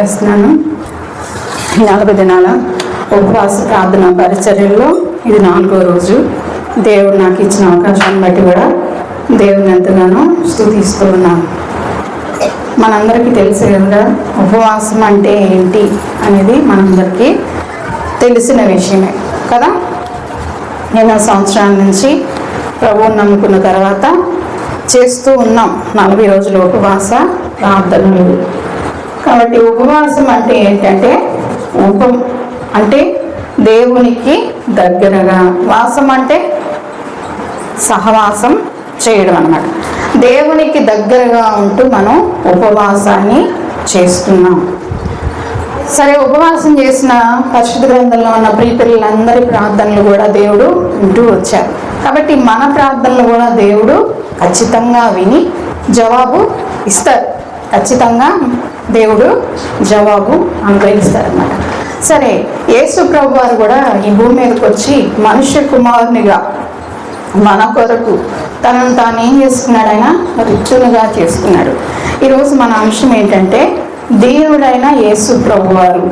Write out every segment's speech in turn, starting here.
చేస్తున్నాను నలభై దినాల ఉపవాస ప్రార్థన పరిచర్యల్లో ఇది నాలుగో రోజు. దేవుడు నాకు ఇచ్చిన అవకాశాన్ని బట్టి కూడా దేవుని ఎంతగానో స్థుతిస్తూ ఉన్నాను మనందరికీ తెలిసే కదా ఉపవాసం అంటే ఏంటి అనేది మనందరికీ తెలిసిన విషయమే కదా? ఎన్నో సంవత్సరాల నుంచి ప్రభువుని నమ్ముకున్న తర్వాత చేస్తూ ఉన్నాం నలభై రోజుల ఉపవాస ప్రార్థనలు. కాబట్టి ఉపవాసం అంటే ఏంటంటే ఉపం అంటే దేవునికి దగ్గరగా వాసం అంటే సహవాసం చేయడం అన్నమాట. దేవునికి దగ్గరగా ఉంటూ మనం ఉపవాసాన్ని చేస్తున్నాం. సరే ఉపవాసం చేసిన పరిశుద్ధ గ్రంథంలో ఉన్న ప్రియపిల్లలందరి ప్రార్థనలు కూడా దేవుడు వింటూ వచ్చారు. కాబట్టి మన ప్రార్థనలు కూడా దేవుడు ఖచ్చితంగా విని జవాబు ఇస్తారు. ఖచ్చితంగా దేవుడు జవాబు అనుగ్రహిస్తారన్నమాట. సరే యేసు ప్రభు వారు కూడా ఈ భూమి మీదకి వచ్చి మనుష్య కుమారునిగా మన కొరకు తనను తాను ఏం చేసుకున్నాడు ఆయన? రిచ్చునుగా చేసుకున్నాడు. ఈరోజు మన అంశం ఏంటంటే దీనుడైన యేసు ప్రభువారు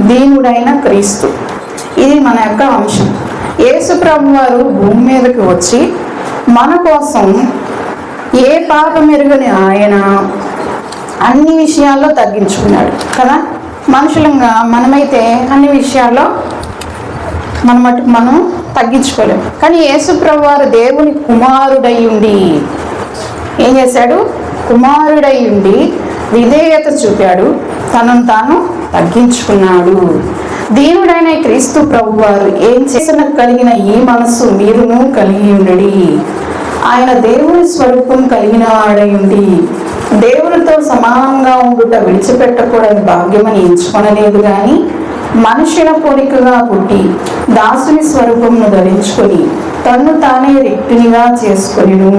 దీనుడైన క్రీస్తు. ఇది మన యొక్క అంశం. యేసు ప్రభువారు భూమి మీదకి వచ్చి మన కోసం ఏ పాపం ఎరుగని ఆయన అన్ని విషయాల్లో తగ్గించుకున్నాడు కదా? మనుషులంగా మనమైతే అన్ని విషయాల్లో మన మటుకు మనం తగ్గించుకోలేము కానీ యేసుప్రభు వారు దేవుని కుమారుడై ఉండి ఏం చేశాడు? కుమారుడై ఉండి విధేయత చూపాడు తనను తాను తగ్గించుకున్నాడు. దేవుడైన క్రీస్తు ప్రభు వారు ఏం చేసిన కలిగిన ఈ మనస్సు మీరును కలిగి ఉండడి. ఆయన దేవుని స్వరూపం కలిగిన వాడై ఉండి దేవునితో సమానంగా ఉండుట విడిచిపెట్టకూడని భాగ్యమని ఎంచుకొనలేదు కానీ మనుషుల పోలికగా పుట్టి దాసుని స్వరూపమును ధరించుకొని తన్ను తానే రెక్తినిగా చేసుకొనిను.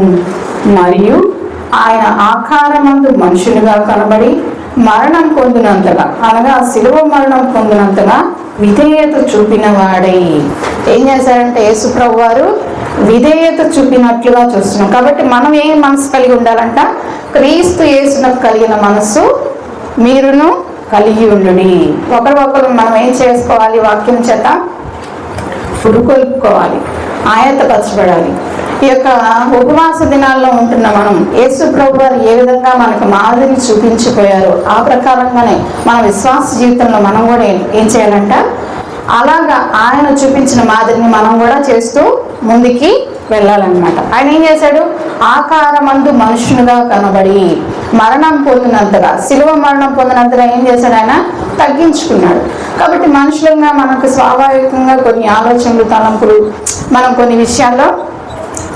మరియు ఆయన ఆకారమందు మనుషులుగా కనబడి మరణం పొందినంతగా అనగా శిలువ మరణం పొందినంతగా విధేయత చూపిన వాడై. ఏం చేశారంటే యేసుప్రభు వారు విధేయత చూపినట్లుగా చూస్తున్నాం. కాబట్టి మనం ఏ మనసు కలిగి ఉండాలంట? క్రీస్తు యేసునకు కలిగిన మనస్సు మీరును కలిగి ఉండుని ఒకరు మనం ఏం చేసుకోవాలి? వాక్యం చేత పురుకొల్పుకోవాలి. ఆయత్తపరచబడాలి ఈ యొక్క ఉపవాస దినాల్లో ఉంటున్న మనం యేసు ప్రభు వారు ఏ విధంగా మనకు మాదిరి చూపించిపోయారో ఆ ప్రకారంగానే మన విశ్వాస జీవితంలో మనం కూడా ఏం చేయాలంట? అలాగా ఆయన చూపించిన మాదిరిని మనం కూడా చేస్తూ ముందుకి వెళ్ళాలన్నమాట. ఆయన ఏం చేశాడు? ఆకారమందు మనుషునిగా కనబడి మరణం పొందినంతగా శిలువ మరణం పొందినంతగా ఏం చేశాడు ఆయన? తగ్గించుకున్నాడు. కాబట్టి మనుషులంగా మనకు స్వాభావికంగా కొన్ని ఆలోచనలు తలంపులు మనం కొన్ని విషయాల్లో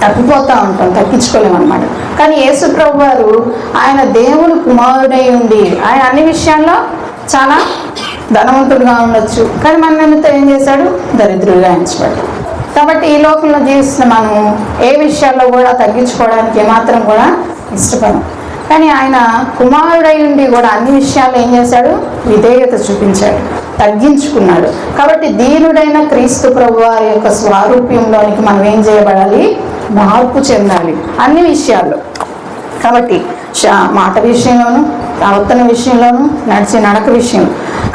తప్పిపోతూ ఉంటాం తగ్గించుకోలేము అనమాట కానీ యేసుప్రభు గారు వారు ఆయన దేవుడు కుమారుడై ఉండి ఆయన అన్ని విషయాల్లో చాలా ధనవంతుడుగా ఉండొచ్చు. కానీ మన నిమిత్తం ఏం చేశాడు? దరిద్రుడిగా ఎంచబడ్డాడు. కాబట్టి ఈ లోకంలో జీవిస్తున్న మనం ఏ విషయాల్లో కూడా తగ్గించుకోవడానికి ఏమాత్రం కూడా ఇష్టపడం కానీ ఆయన కుమారుడై ఉండి కూడా అన్ని విషయాల్లో ఏం చేశాడు? విధేయత చూపించాడు తగ్గించుకున్నాడు. కాబట్టి దీనుడైన క్రీస్తు ప్రభు వారి యొక్క స్వారూప్యంలోనికి మనం ఏం చేయబడాలి? మార్పు చెందాలి అన్ని విషయాల్లో. కాబట్టి మాట విషయంలోను ప్రవర్తన విషయంలోను నడిచే నడక విషయం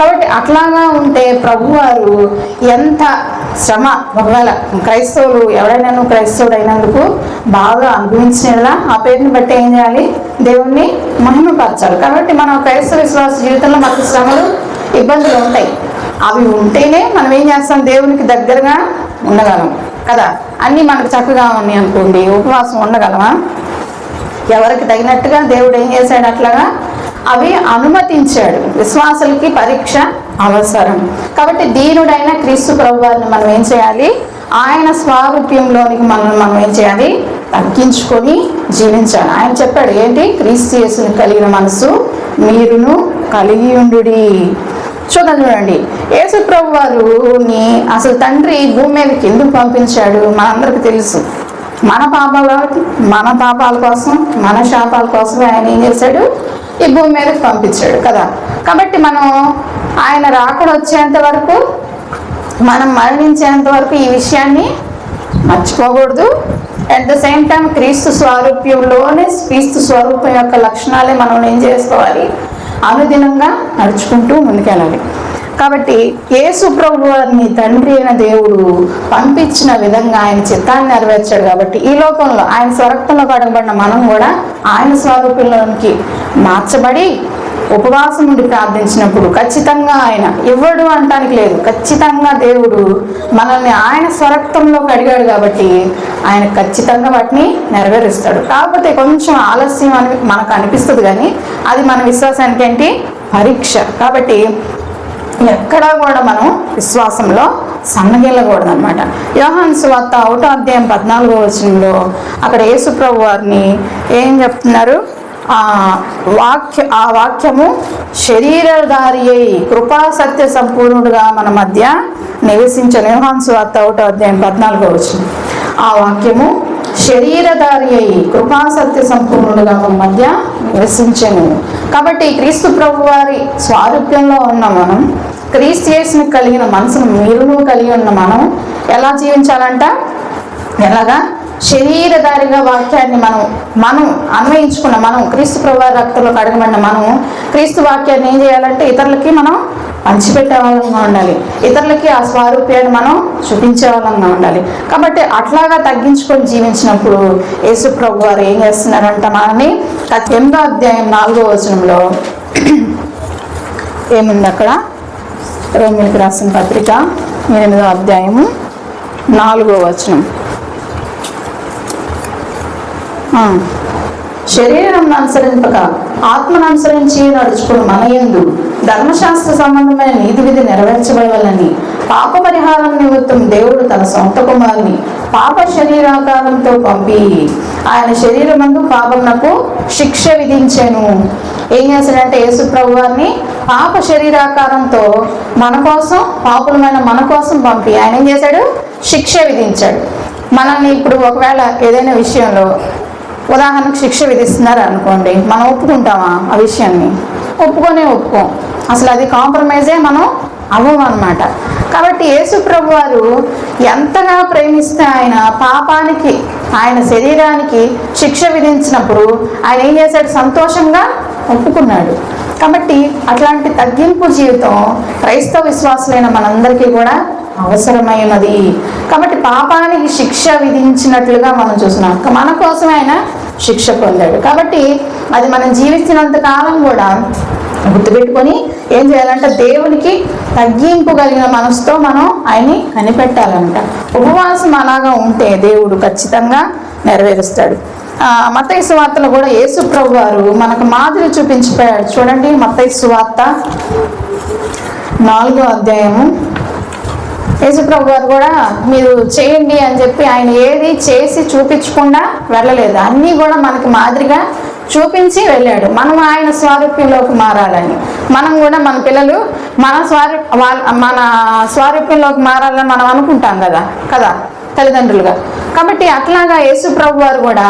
కాబట్టి అట్లాగా ఉంటే ప్రభువారు ఎంత శ్రమ ఒకవేళ క్రైస్తవులు ఎవరైనా క్రైస్తవుడు అయినందుకు బాగా అనుభవించినలా ఆ పేరుని బట్టి ఏం చేయాలి? దేవుణ్ణి మహిమపరచాలి. కాబట్టి మనం క్రైస్తవ విశ్వాస జీవితంలో మనకు శ్రమలు ఇబ్బందులు ఉంటాయి. అవి ఉంటేనే మనం ఏం చేస్తాం? దేవునికి దగ్గరగా ఉండగలం. కదా? అన్నీ మనకు చక్కగా ఉన్నాయి అనుకోండి. ఉపవాసం ఉండగలమా? ఎవరికి తగినట్టుగా దేవుడు ఏం చేశాడు అట్లాగా? అవి అనుమతించాడు. విశ్వాసులకి పరీక్ష అవసరం. కాబట్టి దీనుడైన క్రీస్తు ప్రభువారిని మనం ఏం చేయాలి? ఆయన స్వారూప్యంలోనికి మనం మనం ఏం చేయాలి? తగ్గించుకొని జీవించాలి. ఆయన చెప్పాడు ఏంటి? క్రీస్తు యేసుని కలిగిన మనసు మీరును కలిగి ఉండుడి. చూద్దాం చూడండి. యేసు ప్రభు వారుని అసలు తండ్రి భూమి మీదకి ఎందుకు పంపించాడు? మనందరికి తెలుసు. మన పాపాల మన పాపాల కోసం మన శాపాల కోసం ఆయన ఏం చేశాడు? ఈ భూమి మీదకి పంపించాడు కదా? కాబట్టి మనం ఆయన రాకడ వచ్చేంత వరకు మనం మరణించేంత వరకు ఈ విషయాన్ని మర్చిపోకూడదు. అట్ ద సేమ్ టైం క్రీస్తు స్వారూప్యంలోనే క్రీస్తు స్వరూపం యొక్క లక్షణాలే మనం ఏం చేసుకోవాలి? అనుదినంగా నడుచుకుంటూ ముందుకెళ్ళాలి. కాబట్టి యేసు ప్రభు తండ్రి అయిన దేవుడు పంపించిన విధంగా ఆయన చిత్తాన్ని నెరవేర్చాడు కాబట్టి ఈ లోకంలో ఆయన స్వరక్తంలో కడగబడిన మనం కూడా ఆయన స్వరూపంలోనికి మార్చబడి ఉపవాసం నుండి ప్రార్థించినప్పుడు ఖచ్చితంగా ఆయన ఇవ్వడు అంటానికి లేదు. ఖచ్చితంగా దేవుడు మనల్ని ఆయన స్వరక్తంలో కడిగాడు కాబట్టి ఆయన ఖచ్చితంగా వాటిని నెరవేరుస్తాడు. కాకపోతే కొంచెం ఆలస్యం అని మనకు అనిపిస్తుంది కానీ అది మన విశ్వాసానికి ఏంటి పరీక్ష. కాబట్టి ఎక్కడా కూడా మనం విశ్వాసంలో సన్నగిల్లకూడదు అనమాట యోహాన్ సువార్త ఒకటో అధ్యాయం పద్నాలుగో వచనంలో అక్కడ యేసుప్రభు వారిని ఏం చెప్తున్నారు? ఆ వాక్య ఆ వాక్యము శరీరధారి అయి కృపా సత్య సంపూర్ణుడుగా మన మధ్య నివసించిన. యోహాన్ సువార్త ఒకటో అధ్యాయం పద్నాలుగో వచనం. ఆ వాక్యము శరీరధారి అయి కృపాసత్య సంపూర్ణుడుగా మన మధ్య నివసించను. కాబట్టి క్రీస్తు ప్రభు వారి స్వారూప్యంలో ఉన్న మనం. క్రీస్తు చేసిన కలిగిన మనసును మీరును కలిగి ఉన్న మనం ఎలా జీవించాలంట? ఎలాగా? శరీరధారిగా వాక్యాన్ని మనం మనం అన్వయించుకున్న మనం క్రీస్తు ప్రభు రక్తంలో కడగబడిన మనం క్రీస్తు వాక్యాన్ని ఏం చేయాలంటే ఇతరులకి మనం పంచిపెట్టే వాళ్ళంగా ఉండాలి. ఇతరులకి ఆ స్వారూప్యాన్ని మనం చూపించే వాళ్ళంగా ఉండాలి. కాబట్టి అట్లాగా తగ్గించుకొని జీవించినప్పుడు యేసు ప్రభు వారు ఏం చేస్తున్నారంట మనని ఎనిమిదో అధ్యాయం నాలుగో వచనంలో ఏముంది అక్కడ? రోమిలికి రాసిన పత్రిక ఎనిమిదో అధ్యాయము నాలుగో వచనం. శరీరం అనుసరింపక ఆత్మను అనుసరించి నడుచుకుని మన యందు ధర్మశాస్త్ర సంబంధమైన నీతి విధి నెరవేర్చబడవాలని పాప పరిహారం నిమిత్తం దేవుడు తన సొంత కుమారుని పాప శరీరాకారంతో పంపి ఆయన శరీరమందు పాపమునకు శిక్ష విధించాను. ఏం చేశాడంటే యేసు ప్రభు వారిని పాప శరీరాకారంతో మన కోసం పాపులమైన మన కోసం పంపి. ఆయన ఏం చేశాడు? శిక్ష విధించాడు. మనల్ని ఇప్పుడు ఒకవేళ ఏదైనా విషయంలో ఉదాహరణకు శిక్ష విధిస్తున్నారు అనుకోండి మనం ఒప్పుకుంటామా ఆ విషయాన్ని? ఒప్పుకొనే ఒప్పుకోం. అసలు అది కాంప్రమైజే మనం అవ్వము అనమాట కాబట్టి యేసుప్రభు వారు ఎంతగా ప్రేమిస్తే ఆయన పాపానికి ఆయన శరీరానికి శిక్ష విధించినప్పుడు ఆయన ఏం చేశాడు? సంతోషంగా ఒప్పుకున్నాడు. కాబట్టి అట్లాంటి తగ్గింపు జీవితం క్రైస్తవ విశ్వాసులైన మనందరికీ కూడా అవసరమైనది. కాబట్టి పాపానికి శిక్ష విధించినట్లుగా మనం చూస్తున్నాం. మన కోసమే ఆయన శిక్ష పొందాడు. కాబట్టి అది మనం జీవించినంత కాలం కూడా గుర్తుపెట్టుకొని ఏం చేయాలంటే దేవునికి తగ్గింపు కలిగిన మనసుతో మనం ఆయన్ని కనిపెట్టాలంట. ఉపవాసం అలాగా ఉంటే దేవుడు ఖచ్చితంగా నెరవేరుస్తాడు. ఆ, మత్తయి సువార్తలో కూడా యేసుప్రభు గారు వారు మనకు మాదిరి చూపించిపోయాడు. చూడండి మత్తయి సువార్త నాలుగో అధ్యాయము. యేసుప్రభు గారు కూడా మీరు చేయండి అని చెప్పి ఆయన ఏది చేసి చూపించకుండా వెళ్ళలేదు. అన్నీ కూడా మనకి మాదిరిగా చూపించి వెళ్ళాడు. మనం ఆయన స్వారూప్యంలోకి మారాలని. మనం కూడా మన పిల్లలు మన స్వారూ వాళ్ళ మన స్వారూప్యంలోకి మారాలని మనం అనుకుంటాం కదా. కదా? తల్లిదండ్రులుగా. కాబట్టి అట్లాగా యేసు ప్రభు వారు కూడా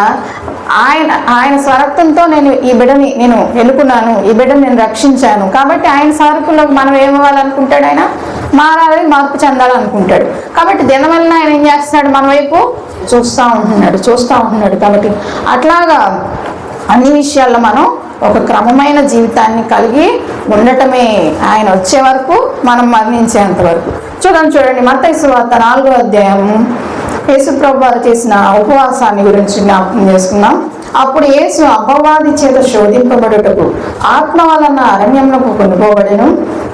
ఆయన ఆయన స్వరక్తంతో నేను ఈ బిడ్డని నేను ఎన్నుకున్నాను ఈ బిడ్డని నేను రక్షించాను. కాబట్టి ఆయన స్వరూపంలోకి మనం ఏమవ్వాలనుకుంటాడు ఆయన? మారాలని మార్పు చెందాలనుకుంటాడు. కాబట్టి దినవల్ల ఆయన ఏం చేస్తున్నాడు మన వైపు? చూస్తూ ఉంటున్నాడు చూస్తూ ఉంటున్నాడు. కాబట్టి అట్లాగా అన్ని విషయాల్లో మనం ఒక క్రమమైన జీవితాన్ని కలిగి ఉండటమే ఆయన వచ్చే వరకు మనం మరణించేంత వరకు. చూడండి చూడండి మత సువార్త నాలుగో అధ్యాయం యేసుప్రభు వారు చేసిన ఉపవాసాన్ని గురించి జ్ఞాపకం చేసుకున్నాం అప్పుడు యేసు అపవాది చేత శోధింపబడుటకు ఆత్మ వలన అరణ్యములకు కొనుకోబడెను.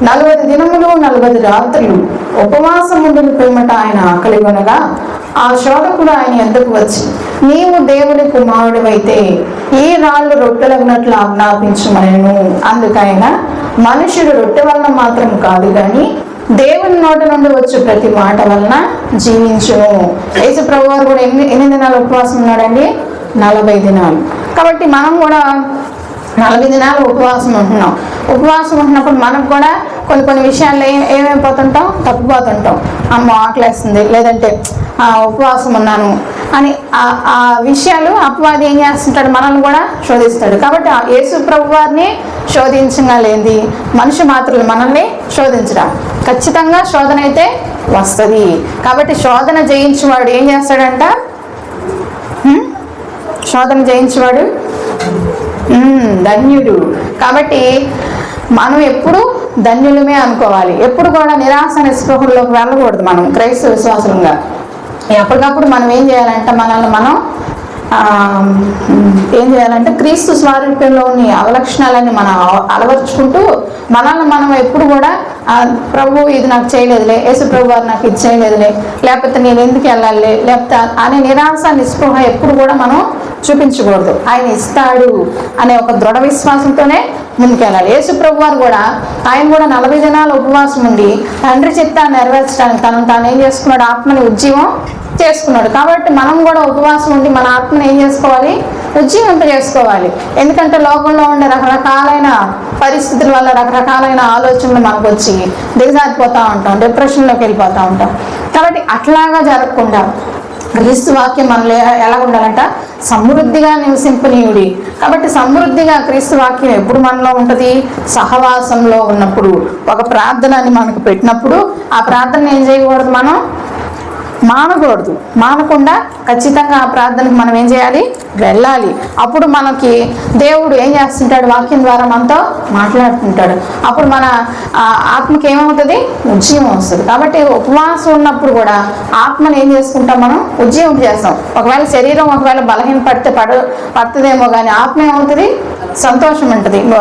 నలభై దినములు నలభై రాత్రులు ఉపవాసం ఉండిన పిమ్మట ఆయన ఆకలి కొనగా ఆ శోధకుడు ఆయన ఎందుకు వచ్చి నీవు దేవుని కుమారుడివైతే ఈ రాళ్ళు రొట్టెలగినట్లు ఆజ్ఞాపించమనను. అందుకైనా మనుషుడు రొట్టె వలన మాత్రం కాదు కానీ దేవుని నోట నుండి వచ్చే ప్రతి మాట వలన జీవించును యేసు ప్రభు వారు కూడా ఎన్ని ఎన్ని దినాలు ఉపవాసం ఉన్నాడండి? నలభై దినాలు. కాబట్టి మనం కూడా నలభై దినాలు ఉపవాసం ఉంటున్నాం. ఉపవాసం ఉంటున్నప్పుడు మనకు కూడా కొన్ని కొన్ని విషయాల్లో ఏ ఏమైపోతుంటాం తప్పిపోతుంటాం. అమ్మ ఆకలేస్తుంది. లేదంటే "ఆ, ఉపవాసం ఉన్నాను అని ఆ- ఆ విషయాలు అపవాది ఏం చేస్తుంటాడు? మనల్ని కూడా శోధిస్తాడు. కాబట్టి ఆ యేసు ప్రభు వారిని శోధించగా మనిషి మాత్రులు మనల్ని శోధించడం ఖచ్చితంగా శోధన అయితే వస్తుంది. కాబట్టి శోధన జయించేవాడు ఏం చేస్తాడంట? శోధన జయించేవాడు ధన్యుడు. కాబట్టి మనం ఎప్పుడు ధన్యులమే అనుకోవాలి. ఎప్పుడు కూడా నిరాశ నిస్పృహల్లోకి వెళ్ళకూడదు మనం క్రైస్తవ విశ్వాసంగా. ఎప్పటికప్పుడు మనం ఏం చేయాలంటే మనల్ని మనం ఏం చేయాలంటే క్రీస్తు స్వారూప్యంలోని అవలక్షణాలని మనం అలవర్చుకుంటూ మనల్ని మనం ఎప్పుడు కూడా ప్రభు ఇది నాకు చేయలేదులే. యేసు ప్రభు వారు నాకు ఇది చేయలేదులే. లేకపోతే నేను ఎందుకు వెళ్ళాలి? లేకపోతే అనే నిరాశ నిస్పృహ ఎప్పుడు కూడా మనం చూపించకూడదు. ఆయన ఇస్తాడు అనే ఒక దృఢ విశ్వాసంతోనే ముందుకెళ్ళాలి. యేసు ప్రభు వారు కూడా ఆయన కూడా నలభై దినాల ఉపవాసం ఉండి తండ్రి చిత్తాన్ని నెరవేర్చడానికి తను తాను ఏం చేసుకున్నాడు? ఆత్మని ఉజ్జీవం చేసుకున్నాడు. కాబట్టి మనం కూడా ఉపవాసం ఉండి మన ఆత్మను ఏం చేసుకోవాలి? ఉజ్జీవింప చేసుకోవాలి. ఎందుకంటే లోకంలో ఉండే రకరకాలైన పరిస్థితుల వల్ల రకరకాలైన ఆలోచనలు మనకు వచ్చి దిగజారిపోతూ ఉంటాం డిప్రెషన్లోకి వెళ్ళిపోతూ ఉంటాం. కాబట్టి అట్లాగా జరగకుండా క్రీస్తు వాక్యం మనలో ఎలా ఉండాలంట? సమృద్ధిగా నివసింపనీయుడి. కాబట్టి సమృద్ధిగా క్రీస్తు వాక్యం ఎప్పుడు మనలో ఉంటుంది? సహవాసంలో ఉన్నప్పుడు ఒక ప్రార్థనని మనకు పెట్టినప్పుడు ఆ ప్రార్థన ఏం చేయకూడదు మనం? మానకూడదు. మానకుండా ఖచ్చితంగా ఆ ప్రార్థనకు మనం ఏం చేయాలి? వెళ్ళాలి. అప్పుడు మనకి దేవుడు ఏం చేస్తుంటాడు? వాక్యం ద్వారా మనతో మాట్లాడుతుంటాడు. అప్పుడు మన ఆత్మకి ఏమవుతుంది? ఉజ్జీవం వస్తుంది. కాబట్టి ఉపవాసం ఉన్నప్పుడు కూడా ఆత్మను ఏం చేసుకుంటాం మనం? ఉజ్జీవం చేస్తాం. ఒకవేళ శరీరం ఒకవేళ బలహీన పడితే పడు పడుతుందేమో కానీ ఆత్మ ఏమవుతుంది? సంతోషం ఉంటుంది.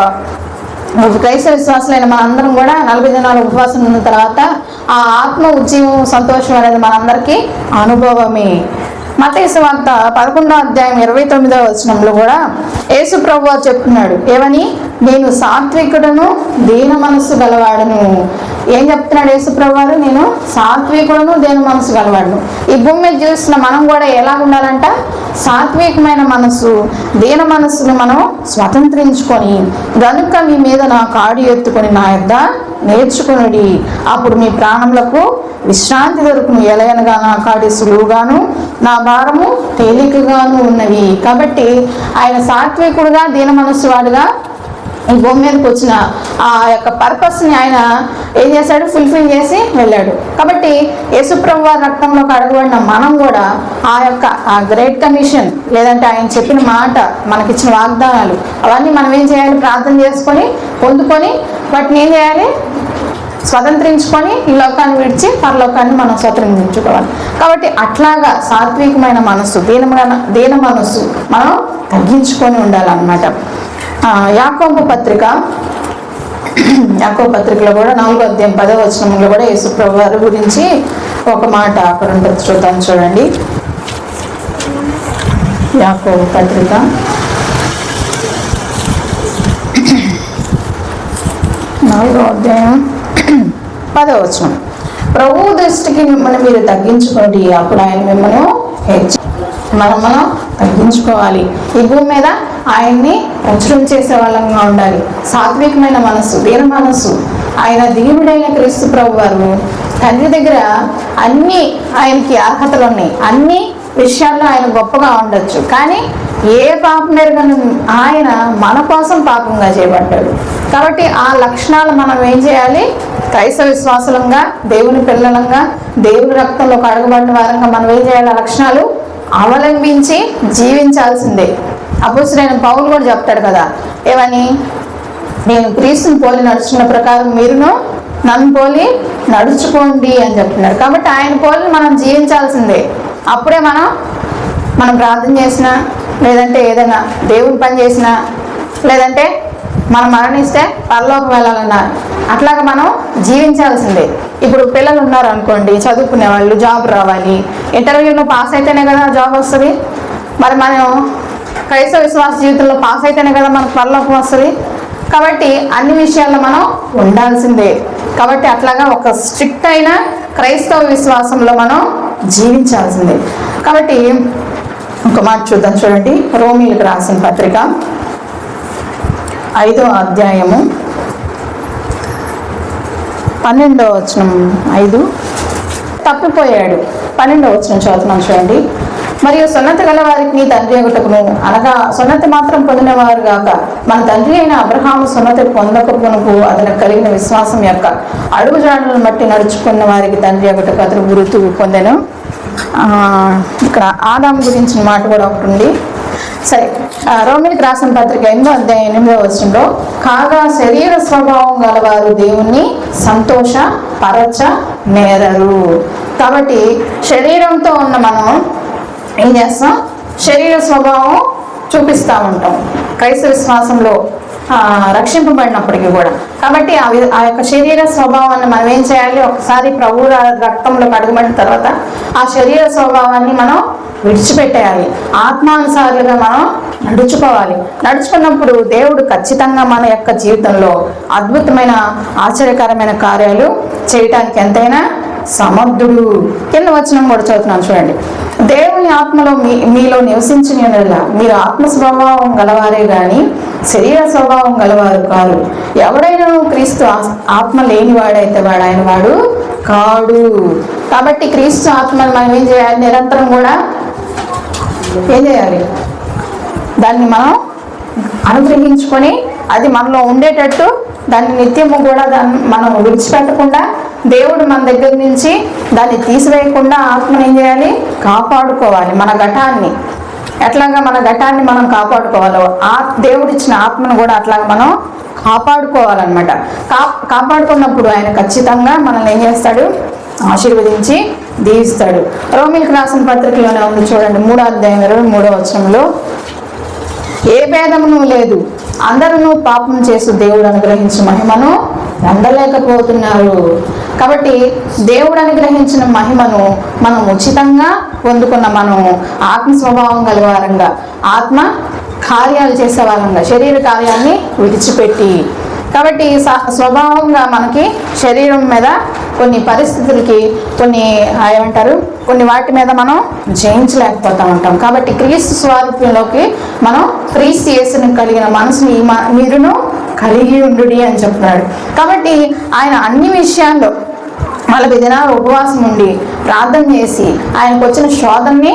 క్రైస్తవ విశ్వాసులైన మనందరం కూడా నలభై దినాలు ఉపవాసం ఉన్న తర్వాత ఆ ఆత్మ ఉజ్జీవం సంతోషం అనేది మనందరికీ అనుభవమే. మతేసు వార్త పదకొండో అధ్యాయం ఇరవై తొమ్మిదో వచనంలో కూడా యేసు ప్రభు చెప్తున్నాడు ఏమని? నేను సాత్వికుడను దీన మనస్సు గలవాడను. ఏం చెప్తున్నాడు యేసు ప్రభు నేను సాత్వికుడను దీన మనస్సు గలవాడను. ఈ భూమి మీద చూసిన మనం కూడా ఎలా ఉండాలంట? సాత్వికమైన మనస్సు దీన మనస్సును మనం స్వతంత్రించుకొని గనుక మీ మీద నా కాడి ఎత్తుకొని నా యొద్ద నేర్చుకునుడి. అప్పుడు మీ ప్రాణములకు విశ్రాంతి దొరుకును. ఎలయనగా నా కాడి సులువుగాను నా భారము తేలికగాను ఉన్నవి. కాబట్టి ఆయన సాత్వికుడుగా దీన మనస్సు వాడుగా ఈ భూమి మీదకి వచ్చిన ఆ యొక్క పర్పస్ని ఆయన ఏం చేశాడు? ఫుల్ఫిల్ చేసి వెళ్ళాడు. కాబట్టి యేసుప్రభు వారి రక్తంలో అడగబడిన మనం కూడా ఆ యొక్క ఆ గ్రేట్ కమిషన్ లేదంటే ఆయన చెప్పిన మాట మనకిచ్చిన వాగ్దానాలు అవన్నీ మనం ఏం చేయాలి? ప్రార్థన చేసుకొని పొందుకొని వాటిని ఏం చేయాలి? స్వతంత్రించుకొని ఈ లోకాన్ని విడిచి పరలోకాన్ని మనం స్వతంత్రించుకోవాలి. కాబట్టి అట్లాగా సాత్వికమైన మనస్సు దీనమైన దీన మనస్సు మనం తగ్గించుకొని ఉండాలన్నమాట. యాకోబ పత్రిక యాకో పత్రికలో కూడా నాలుగో అధ్యాయం పదవ వచనంలో కూడా యేసుప్రభు వారి గురించి ఒక మాట అక్కడ ఉంటుంది చూద్దాం చూడండి. యాకో పత్రిక. నాలుగో అధ్యాయం. పదో వచనం. ప్రభు దృష్టికి మిమ్మల్ని మీరు తగ్గించుకోండి. అప్పుడు ఆయన మిమ్మల్ని హెచ్చు మనం మనం తగ్గించుకోవాలి. ఈ భూమి మీద ఆయన్ని ప్రచురం చేసే వాళ్ళంగా ఉండాలి. సాత్వికమైన మనస్సు దీన మనస్సు. ఆయన దేవుడైన క్రీస్తు ప్రభు వారు తండ్రి దగ్గర అన్ని ఆయనకి అర్హతలు ఉన్నాయి. అన్ని విషయాల్లో ఆయన గొప్పగా ఉండొచ్చు. కానీ ఏ పాపం ఎరగని ఆయన మన కోసం పాపంగా చేయబడ్డాడు. కాబట్టి ఆ లక్షణాలు మనం ఏం చేయాలి? క్రైస్తవ విశ్వాసులంగా దేవుని పిల్లలంగా దేవుని రక్తంలో కడగబడిన వారంగా మనం ఏం చేయాలి? ఆ లక్షణాలు అవలంబించి జీవించాల్సిందే. అపోసుడైన పౌలు కూడా చెప్తాడు కదా ఏమని? నేను క్రీస్తుని పోలి నడుచుకున్న ప్రకారం మీరును నన్ను పోలి నడుచుకోండి అని చెప్తున్నారు. కాబట్టి ఆయన పోలి మనం జీవించాల్సిందే. అప్పుడే మనం మనం ప్రార్థన చేసిన లేదంటే ఏదైనా దేవుని పని చేసినా లేదంటే మనం మరణిస్తే పరలోకి వెళ్ళాలన్నా అట్లాగా మనం జీవించాల్సిందే. ఇప్పుడు పిల్లలు ఉన్నారు అనుకోండి చదువుకునే వాళ్ళు జాబ్ రావాలి. ఇంటర్వ్యూలో పాస్ అయితేనే కదా జాబ్ వస్తుంది. మరి మనం క్రైస్తవ విశ్వాస జీవితంలో పాస్ అయితేనే కదా మనకు పరలోకం వస్తుంది. కాబట్టి అన్ని విషయాల్లో మనం ఉండాల్సిందే. కాబట్టి అట్లాగా ఒక స్ట్రిక్ట్ అయిన క్రైస్తవ విశ్వాసంలో మనం జీవించాల్సిందే. కాబట్టి ఒక మాట చూద్దాం చూడండి. రోమిలకు రాసిన పత్రిక ఐదో అధ్యాయము పన్నెండవ వచనం ఐదు. తప్పిపోయాడు. పన్నెండో వచనం చదువుతున్నాం చూడండి. మరియు సున్నత గల వారికి నీ తండ్రి ఒకటకును. అనగా సున్నత మాత్రం పొందినవారు గాక. మన తండ్రి అయిన అబ్రహాము సున్నత పొందకపోనుకు అతను కలిగిన విశ్వాసం యొక్క అడుగుజాడలను బట్టి నడుచుకున్న వారికి తండ్రి ఒకటకు అతను గురుతు పొందెను. ఇక్కడ ఆదాం గురించిన మాట కూడా ఒకటి ఉంది. సరే రోమిలికి రాసిన పత్రిక ఎనిమిదో అధ్యాయం ఎనిమిదో వచనంలో కాగా శరీర స్వభావం గలవారు దేవుణ్ణి సంతోష పరచ నేరరు. కాబట్టి శరీరంతో ఉన్న మనం ఏం చేస్తాం? శరీర స్వభావం చూపిస్తూ ఉంటాం. క్రైస్తవ విశ్వాసంలో రక్షింపబడినప్పటికీ కూడా. కాబట్టి ఆ ఆ యొక్క శరీర స్వభావాన్ని మనం ఏం చేయాలి? ఒకసారి ప్రభు రక్తంలో కడుగుబడిన తర్వాత ఆ శరీర స్వభావాన్ని మనం విడిచిపెట్టేయాలి. ఆత్మానుసారులుగా మనం నడుచుకోవాలి. నడుచుకున్నప్పుడు దేవుడు ఖచ్చితంగా మన యొక్క జీవితంలో అద్భుతమైన ఆశ్చర్యకరమైన కార్యాలు చేయటానికి ఎంతైనా సమర్థుడు. కింద వచ్చిన కూడా చదువుతున్నాను చూడండి. దేవుని ఆత్మలో మీ మీలో నివసించిన మీరు ఆత్మ స్వభావం గలవారే గాని శరీర స్వభావం గలవారు కారు. ఎవడైనా క్రీస్తు ఆత్మ లేనివాడైతే వాడు ఆయన వాడు కాడు. కాబట్టి క్రీస్తు ఆత్మను మనం ఏం చేయాలి? నిరంతరం కూడా ఏం చేయాలి? దాన్ని మనం అనుగ్రహించుకొని అది మనలో ఉండేటట్టు దాన్ని నిత్యము కూడా దాన్ని మనం విడిచిపెట్టకుండా దేవుడు మన దగ్గర నుంచి దాన్ని తీసివేయకుండా ఆత్మను ఏం చేయాలి? కాపాడుకోవాలి మన ఘటాన్ని. ఎట్లాగా మన ఘటాన్ని మనం కాపాడుకోవాలో? ఆ దేవుడిచ్చిన ఆత్మను కూడా అట్లాగా మనం కాపాడుకోవాలన్నమాట. కా కాపాడుకున్నప్పుడు ఆయన ఖచ్చితంగా మనల్ని ఏం చేస్తాడు? ఆశీర్వదించి దీవిస్తాడు. రోమిల్కి రాసిన పత్రికలోనే ఉంది చూడండి మూడో అధ్యాయం ఇరవై మూడో వచనంలో. ఏ భేదమును లేదు. అందరూ పాపం చేస్తూ దేవుడు అనుగ్రహించిన మహిమను పొందలేకపోతున్నారు కాబట్టి దేవుడు అనుగ్రహించిన మహిమను మనం ఉచితంగా పొందుకున్న మనం ఆత్మ స్వభావం గలవారంగా ఆత్మ కార్యాలు చేసేవారంగా శరీర కార్యాన్ని విడిచిపెట్టి. కాబట్టి స్వభావంగా మనకి శరీరం మీద కొన్ని పరిస్థితులకి కొన్ని ఏమంటారు కొన్ని వాటి మీద మనం జయించలేకపోతూ ఉంటాం. కాబట్టి క్రీస్తు స్వారూప్యంలోకి మనం క్రీస్తు యేసుని కలిగిన మనసుని ఈ మ- మీరును కలిగి ఉండు అని చెప్తున్నాడు కాబట్టి ఆయన అన్ని విషయాల్లో నలభై దినాలు ఉపవాసం ఉండి ప్రార్థన చేసి ఆయనకు వచ్చిన శోధనని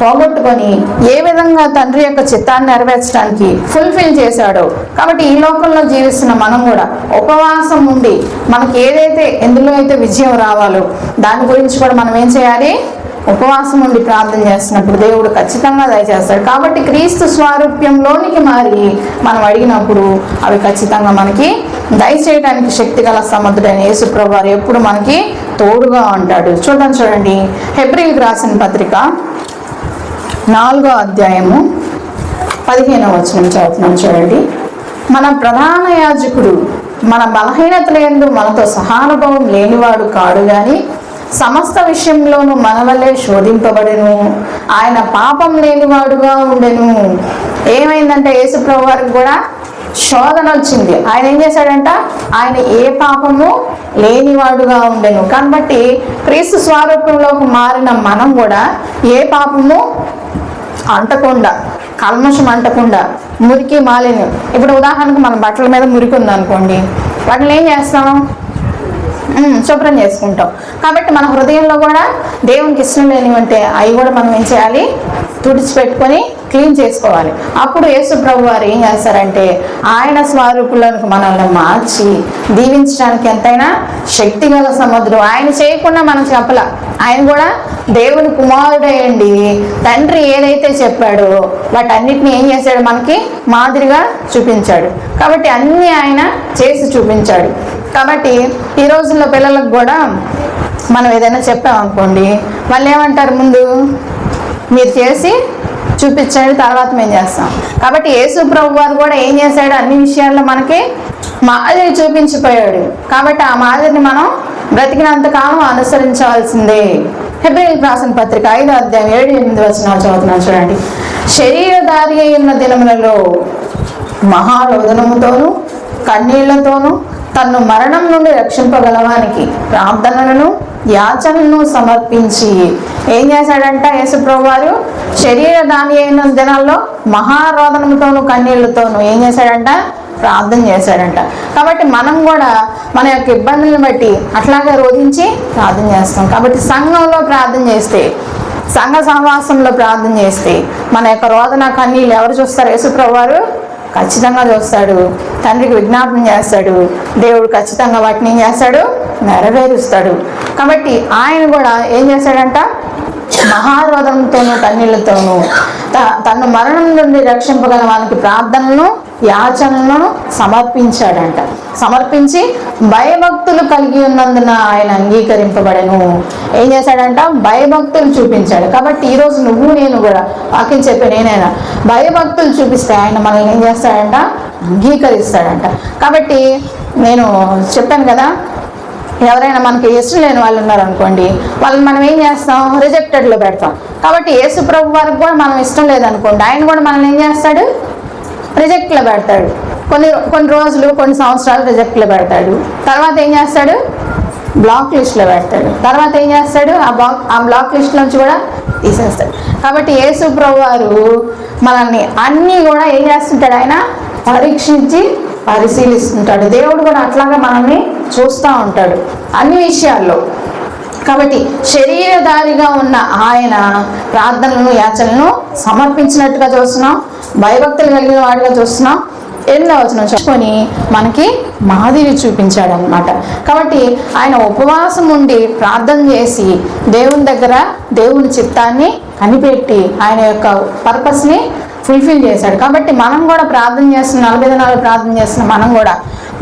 పోగొట్టుకొని ఏ విధంగా తండ్రి యొక్క చిత్తాన్ని నెరవేర్చడానికి ఫుల్ఫిల్ చేశాడో. కాబట్టి ఈ లోకంలో జీవిస్తున్న మనం కూడా ఉపవాసం ఉండి మనకి ఏదైతే ఎందులో అయితే విజయం రావాలో దాని గురించి కూడా మనం ఏం చేయాలి? ఉపవాసం ఉండి ప్రార్థన చేస్తున్నప్పుడు దేవుడు ఖచ్చితంగా దయచేస్తాడు. కాబట్టి క్రీస్తు స్వారూప్యంలోనికి మారి మనం అడిగినప్పుడు అవి ఖచ్చితంగా మనకి దయచేయడానికి శక్తి గల సమర్థుడైన యేసుప్రభు వారు ఎప్పుడు మనకి తోడుగా ఉంటాడు. చూడండి చూడండి. హెబ్రిల్కి రాసిన పత్రిక నాలుగో అధ్యాయము పదిహేనవ వచనం చదువుతున్నాం చూడండి. మన ప్రధాన యాజకుడు మన బలహీనతల యందు మనతో సహానుభవం లేనివాడు కాడు కానీ సమస్త విషయంలోనూ మన వల్లే శోధింపబడెను. ఆయన పాపం లేనివాడుగా ఉండెను. ఏమైందంటే యేసుప్రభు వారికి కూడా శోధన వచ్చింది. ఆయన ఏం చేశాడంట? ఆయన ఏ పాపము లేనివాడుగా ఉండెను. కాబట్టి క్రీస్తు స్వరూపంలోకి మారిన మనం కూడా ఏ పాపము అంటకుండా కల్మషం అంటకుండా మురికి మాలిన్యం ఇప్పుడు ఉదాహరణకు మన బట్టల మీద మురికి ఉందనుకోండి. వాటిని ఏం చేస్తాం? శుభ్రం చేసుకుంటాం. కాబట్టి మన హృదయంలో కూడా దేవునికి ఇష్టం లేనివంటే అవి కూడా మనం ఏం చేయాలి? తుడిచిపెట్టుకొని క్లీన్ చేసుకోవాలి. అప్పుడు యేసు ప్రభు వారు ఏం చేస్తారంటే ఆయన స్వరూపులకు మనల్ని మార్చి దీవించడానికి ఎంతైనా శక్తి గల సముద్రం. ఆయన చేయకుండా మనం చెప్పల. ఆయన కూడా దేవుని కుమారుడేయండి తండ్రి ఏదైతే చెప్పాడో వాటన్నిటిని ఏం చేశాడు? మనకి మాదిరిగా చూపించాడు. కాబట్టి అన్నీ ఆయన చేసి చూపించాడు. కాబట్టి ఈ రోజుల్లో పిల్లలకు కూడా మనం ఏదైనా చెప్పామనుకోండి వాళ్ళు ఏమంటారు ముందు? మీరు చేసి చూపించండి తర్వాత మేము చేస్తాం. కాబట్టి యేసు ప్రభు వారు కూడా ఏం చేశాడు? అన్ని విషయాల్లో మనకి మాదిరి చూపించిపోయాడు. కాబట్టి ఆ మాదిరిని మనం బ్రతికినంత కాలం అనుసరించవలసిందే. హెబ్రిల్ రాసిన పత్రిక ఐదు అధ్యాయం ఏడు ఎనిమిది వచ్చిన చదువుతున్నాను చూడండి. శరీరధారి అయిన దినములలో మహారోదనముతోనూ కన్నీళ్ళతోనూ తన్ను మరణం నుండి రక్షింపగలవానికి ప్రార్థనలను యాచనను సమర్పించి. ఏం చేశాడంట యేసుప్రభు వారు శరీర దాని అయిన దినాల్లో మహారోదనముతోనూ కన్నీళ్ళతోనూ ఏం చేశాడంట? ప్రార్థన చేశాడంట. కాబట్టి మనం కూడా మన యొక్క ఇబ్బందులను బట్టి అట్లాగే రోధించి ప్రార్థన చేస్తాం. కాబట్టి సంఘంలో ప్రార్థన చేస్తే సంఘ సహవాసంలో ప్రార్థన చేస్తే మన యొక్క రోదన కన్నీళ్ళు ఎవరు చూస్తారు? యేసుప్రభు వారు ఖచ్చితంగా చూస్తాడు. తండ్రికి విజ్ఞాపనం చేస్తాడు. దేవుడు ఖచ్చితంగా వాటిని ఏం చేస్తాడు? నెరవేరుస్తాడు. కాబట్టి ఆయన కూడా ఏం చేశాడంట మహారోధంతోనూ కన్నీళ్ళతోనూ త- తను మరణం నుండి రక్షింపగల వానికి ప్రార్థనను యాచనలను సమర్పించాడంట. సమర్పించి భయభక్తులు కలిగి ఉన్నందున ఆయన అంగీకరింపబడను. ఏం చేశాడంట? భయభక్తులు చూపించాడు. కాబట్టి ఈరోజు నువ్వు నేను కూడా వాక్యం చెప్పే నేనైనా భయభక్తులు చూపిస్తే ఆయన మనల్ని ఏం చేస్తాడంట? అంగీకరిస్తాడంట. కాబట్టి నేను చెప్పాను కదా ఎవరైనా మనకి ఇష్టం లేని వాళ్ళు ఉన్నారనుకోండి వాళ్ళని మనం ఏం చేస్తాం? రిజెక్టెడ్లో పెడతాం. కాబట్టి యేసు ప్రభు వారికి కూడా మనం ఇష్టం లేదనుకోండి ఆయన కూడా మనల్ని ఏం చేస్తాడు? రిజెక్ట్లో పెడతాడు. కొన్ని కొన్ని రోజులు కొన్ని సంవత్సరాలు రిజెక్ట్లో పెడతాడు. తర్వాత ఏం చేస్తాడు? బ్లాక్ లిస్ట్లో పెడతాడు. తర్వాత ఏం చేస్తాడు? ఆ బ్లాక్ ఆ బ్లాక్ లిస్ట్ నుంచి కూడా తీసేస్తాడు. కాబట్టి యేసు ప్రభు వారు మనల్ని అన్నీ కూడా ఏం చేస్తుంటాడు ఆయన? పరీక్షించి పరిశీలిస్తుంటాడు. దేవుడు కూడా అట్లాగా మనల్ని చూస్తూ ఉంటాడు. అన్ని విషయాల్లో. కాబట్టి శరీరధారిగా ఉన్న ఆయన ప్రార్థనలను యాచనలను సమర్పించినట్టుగా చూస్తున్నాం. భయభక్తులు కలిగిన వాడిగా చూస్తున్నాం. ఎన్నో వచనం చెప్పుకొని మనకి మాదిరి చూపించాడు అనమాట కాబట్టి ఆయన ఉపవాసం ఉండి ప్రార్థన చేసి దేవుని దగ్గర దేవుని చిత్తాన్ని కనిపెట్టి ఆయన యొక్క పర్పస్ని ఫుల్ఫిల్ చేశాడు. కాబట్టి మనం కూడా ప్రార్థన చేస్తున్న నలభై దినాలు ప్రార్థన చేస్తున్న మనం కూడా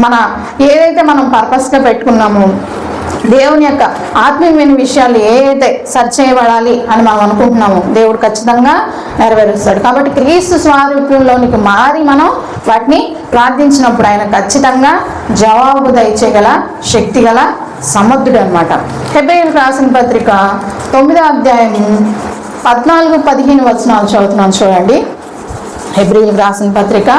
మన ఏదైతే మనం పర్పస్గా పెట్టుకున్నామో దేవుని యొక్క ఆత్మీయమైన విషయాలు ఏదైతే సర్చ్ చేయబడాలి అని మనం అనుకుంటున్నామో దేవుడు ఖచ్చితంగా నెరవేరుస్తాడు. కాబట్టి క్రీస్తు స్వారూప్యంలోనికి మారి మనం వాటిని ప్రార్థించినప్పుడు ఆయన ఖచ్చితంగా జవాబు దయచేయగల శక్తి గల సమర్థుడు అనమాట హెబ్రిల్ రాసిన పత్రిక తొమ్మిదో అధ్యాయం పద్నాలుగు పదిహేను వచనాలు చదువుతున్నాను చూడండి. హెబ్రిల్ రాసిన పత్రిక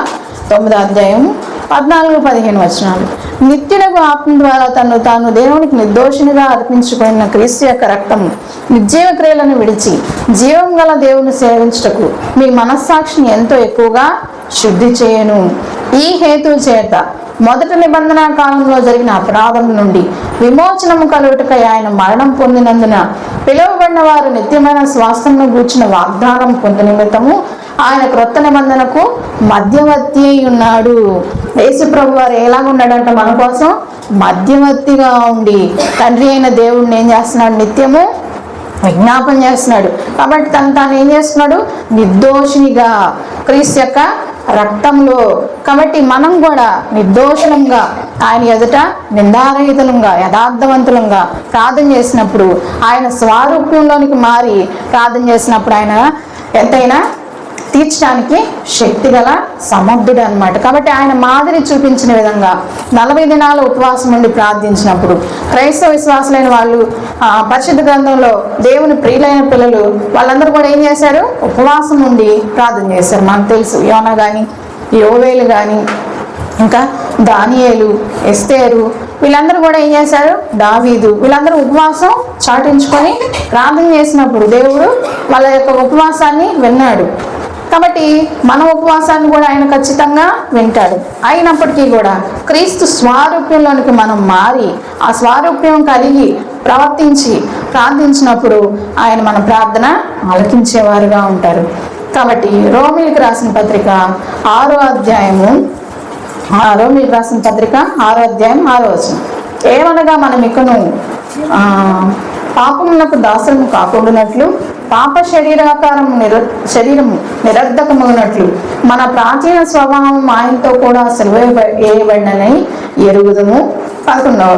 తొమ్మిదో అధ్యాయం పద్నాలుగు పదిహేను వచనాలు. నిత్యుడకు ఆత్మ ద్వారా తను తాను దేవునికి నిర్దోషినిగా అర్పించుకున్న క్రీస్తు యొక్క రక్తం నిర్జీవ క్రియలను విడిచి జీవం గల దేవుని సేవించుటకు మీ మనస్సాక్షిని ఎంతో ఎక్కువగా శుద్ధి చేయను. ఈ హేతు చేత మొదటి నిబంధన కాలంలో జరిగిన అపరాధం నుండి విమోచనము కలుగుటకై ఆయన మరణం పొందినందున పిలువబడిన వారు నిత్యమైన స్వాస్థ్యంను గూర్చిన వాగ్దానం పొంది నిమిత్తము ఆయన క్రొత్త నిబంధనకు మధ్యవర్తి అయి ఉన్నాడు. యేసుప్రభు వారు ఎలాగున్నాడంట మన కోసం మధ్యవర్తిగా ఉండి తండ్రి అయిన దేవుడిని ఏం చేస్తున్నాడు? నిత్యము విజ్ఞాపం చేస్తున్నాడు. కాబట్టి తను తాను ఏం చేస్తున్నాడు? నిర్దోషినిగా క్రీస్తు యొక్క రక్తంలో. కాబట్టి మనం కూడా నిర్దోషులంగా ఆయన ఎదుట నిందారహితులంగా యథార్థవంతులంగా ప్రార్థన చేసినప్పుడు ఆయన స్వరూపంలోనికి మారి ప్రార్థన చేసినప్పుడు ఆయన ఎంతైనా తీర్చడానికి శక్తి గల సమర్థుడు అనమాట కాబట్టి ఆయన మాదిరి చూపించిన విధంగా నలభై దినాల ఉపవాసం నుండి ప్రార్థించినప్పుడు క్రైస్తవ విశ్వాసులైన వాళ్ళు ఆ, పరిశుద్ధ గ్రంథంలో దేవుని ప్రియులైన పిల్లలు వాళ్ళందరూ కూడా ఏం చేశారు? ఉపవాసం ఉండి ప్రార్థన చేశారు. మనకు తెలుసు యోన కానీ యోవేలు కానీ ఇంకా దానియేలు ఎస్తేరు వీళ్ళందరూ కూడా ఏం చేశారు? దావీదు. వీళ్ళందరూ ఉపవాసం చాటించుకొని ప్రార్థన చేసినప్పుడు దేవుడు వాళ్ళ యొక్క ఉపవాసాన్ని విన్నాడు. కాబట్టి మన ఉపవాసాన్ని కూడా ఆయన ఖచ్చితంగా వింటాడు. అయినప్పటికీ కూడా క్రీస్తు స్వారూప్యంలోనికి మనం మారి ఆ స్వారూప్యం కలిగి ప్రవర్తించి ప్రార్థించినప్పుడు ఆయన మన ప్రార్థన ఆలకించేవారుగా ఉంటారు. కాబట్టి రోమిలికి రాసిన పత్రిక ఆరో అధ్యాయము ఆ రోమిలికి రాసిన పత్రిక ఆరో అధ్యాయం ఆరో వచనం. ఏమనగా మనం ఇకను పాపమునకు దాసులను కాకుండానట్లు పాప శరీరాకారం నిర శరీరం నిరర్ధకమైనట్లు మన ప్రాచీన స్వభావం ఆయనతో కూడా సెలవు వేయబడినని ఎరుగుదము. పదకొండవ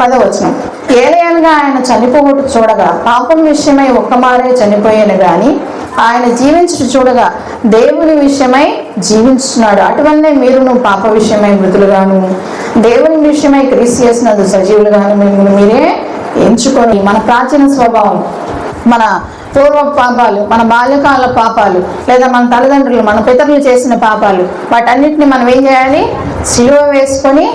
పదవచనం ఏలయనగా ఆయన చనిపోగొట్టు చూడగా పాపం విషయమై ఒక్కమారే చనిపోయాను గాని ఆయన జీవించుట చూడగా దేవుని విషయమై జీవించుతున్నాడు అటువల్లే మీరును పాప విషయమై మృతులుగాను దేవుని విషయమై క్రీస్ చేసినది సజీవులుగాను మిమ్మల్ని మీరే ఎంచుకొని మన ప్రాచీన స్వభావం మన పూర్వ పాపాలు మన బాల్యకాల పాపాలు లేదా మన తల్లిదండ్రులు మన పితరులు చేసిన పాపాలు వాటన్నిటిని మనం ఏం చేయాలి? సిలువ వేసుకొని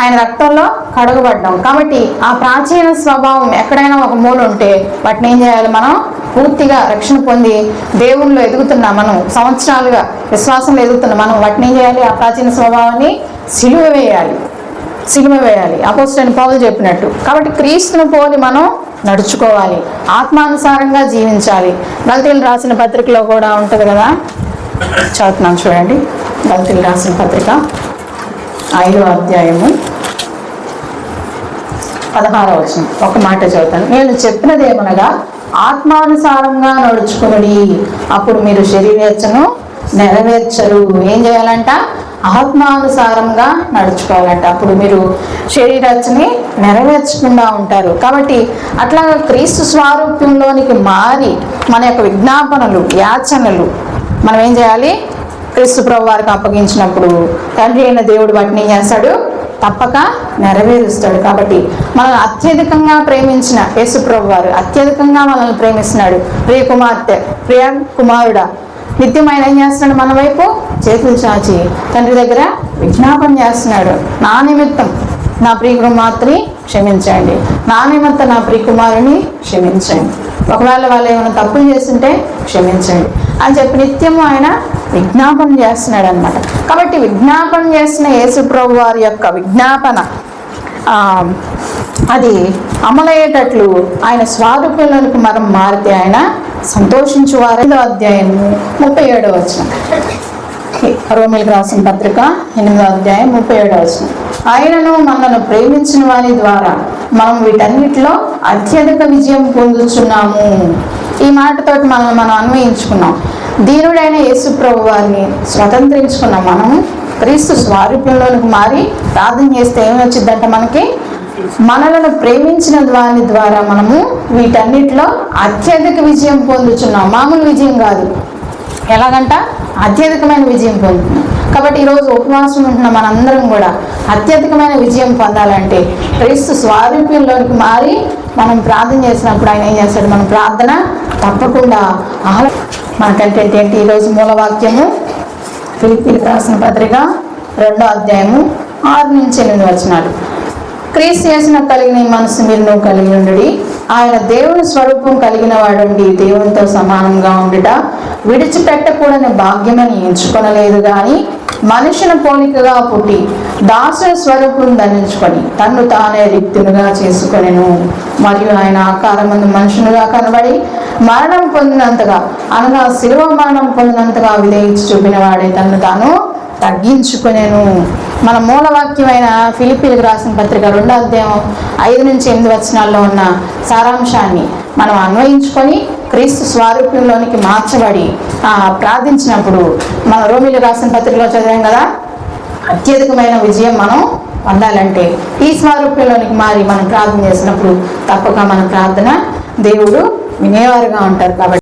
ఆయన రక్తంలో కడగబడ్డాం. కాబట్టి ఆ ప్రాచీన స్వభావం ఎక్కడైనా ఒక మూల ఉంటే వాటిని ఏం చేయాలి మనం? పూర్తిగా రక్షణ పొంది దేవుళ్ళు ఎదుగుతున్నా మనం సంవత్సరాలుగా విశ్వాసంలో ఎదుగుతున్నాం మనం వాటిని ఏం చేయాలి? ఆ ప్రాచీన స్వభావాన్ని సిలువ వేయాలి. సిలువ వేయాలి. అపోజిట్ పౌలు చెప్పినట్టు. కాబట్టి క్రీస్తును పోలి మనం నడుచుకోవాలి. ఆత్మానుసారంగా జీవించాలి. గల్తీలు రాసిన పత్రికలో కూడా ఉంటుంది కదా? చదువుతున్నాను చూడండి. గల్తీలు రాసిన పత్రిక ఐదో అధ్యాయము పదహారవ వచనం. ఒక మాట చదువుతాను. నేను చెప్పినది ఏమనగా ఆత్మానుసారంగా నడుచుకుని అప్పుడు మీరు శరీరేచ్ఛను నెరవేర్చరు. ఏం చేయాలంట? ఆత్మానుసారంగా నడుచుకోవాలంట. అప్పుడు మీరు శరీరచ్చని నెరవేర్చకుండా ఉంటారు. కాబట్టి అట్లాగా క్రీస్తు స్వారూప్యంలోనికి మారి మన యొక్క విజ్ఞాపనలు యాచనలు మనం ఏం చేయాలి? క్రీస్తు ప్రభు వారికి అప్పగించినప్పుడు తండ్రి అయిన దేవుడు వాటిని ఏం చేస్తాడు? తప్పక నెరవేరుస్తాడు. కాబట్టి మనల్ని అత్యధికంగా ప్రేమించిన యేసు ప్రభు వారు అత్యధికంగా మనల్ని ప్రేమిస్తున్నాడు. ప్రియ కుమార్తె ప్రియ కుమారుడా నిత్యం ఆయన ఏం చేస్తున్నాడు మన వైపు? చేతులు చాచి తండ్రి దగ్గర విజ్ఞాపన చేస్తున్నాడు. నా నిమిత్తం నా ప్రియకుమార్తెని క్షమించండి. నా నిమిత్తం నా ప్రియకుమారుని క్షమించండి. ఒకవేళ వాళ్ళు ఏమైనా తప్పులు చేస్తుంటే క్షమించండి. అని చెప్పి నిత్యము ఆయన విజ్ఞాపం చేస్తున్నాడు అనమాట కాబట్టి విజ్ఞాపం చేసిన యేసుప్రభు వారి యొక్క విజ్ఞాపన అది అమలయ్యేటట్లు ఆయన స్వారూప్యంలోనికి మనం మారితే ఆయన సంతోషించువారు. ఐదో అధ్యాయము ముప్పై ఏడో వచ్చిన రోమిలకు రాసిన పత్రిక ఎనిమిదో అధ్యాయం ముప్పై ఏడో వచ్చిన ఆయనను మనను ప్రేమించిన వారి ద్వారా మనం వీటన్నిటిలో అత్యధిక విజయం పొందుతున్నాము ఈ మాటతోటి మనం మనం అన్వయించుకున్నాం. దీనుడైన యేసు ప్రభు వారిని స్వతంత్రించుకున్నాం మనము క్రీస్తు స్వారూప్యంలోనికి మారి ప్రార్థన చేస్తే ఏమి వచ్చిందంటే మనకి? మనలను ప్రేమించిన వారి ద్వారా మనము వీటన్నిటిలో అత్యధిక విజయం పొందుతున్నాం మామూలు విజయం కాదు. ఎలాగంట? అత్యధికమైన విజయం పొందుతున్నాం. కాబట్టి ఈరోజు ఉపవాసం ఉంటున్న మనందరం కూడా అత్యధికమైన విజయం పొందాలంటే క్రీస్తు స్వారూప్యంలోనికి మారి మనం ప్రార్థన చేసినప్పుడు ఆయన ఏం చేస్తాడు? మన ప్రార్థన తప్పకుండా ఆహ్ మన కంటెంట్ ఏంటి? ఈరోజు మూలవాక్యము ఫిలిపీలకు రాసిన పత్రిక రెండో అధ్యాయము ఆరు నుంచి ఎనిమిది వచనాలు. క్రీస్ చేసిన కలిగిన మనసు మీరు నువ్వు కలిగి ఉండుడి. ఆయన దేవుని స్వరూపం కలిగిన వాడండి. దేవునితో సమానంగా ఉండుట విడిచిపెట్టకూడని భాగ్యమని ఎంచుకొనలేదు కానీ మనుషుల పోలికగా పుట్టి దాస స్వరూపం ధరించుకొని తన్ను తానే రిక్తునుగా చేసుకొనెను. మరియు ఆయన ఆకారమందు మనుషునుగా కనబడి మరణం పొందినంతగా అనగా శిలువ మరణం పొందినంతగా విధేయించి చూపిన వాడే తన్ను తాను తగ్గించుకునేను. మన మూలవాక్యమైన ఫిలిపీలకు రాసిన పత్రిక రెండో అధ్యాయం ఐదు నుంచి ఎనిమిది వచనాల్లో ఉన్న సారాంశాన్ని మనం అన్వయించుకొని క్రీస్తు స్వారూప్యంలోనికి మార్చబడి ప్రార్థించినప్పుడు మన రోమిలు రాసిన పత్రికలో చదివాం కదా? అత్యధికమైన విజయం మనం పొందాలంటే ఈ స్వారూప్యంలోనికి మారి మనం ప్రార్థన చేసినప్పుడు తప్పక మన ప్రార్థన దేవుడు వినేవారుగా ఉంటారు కాబట్టి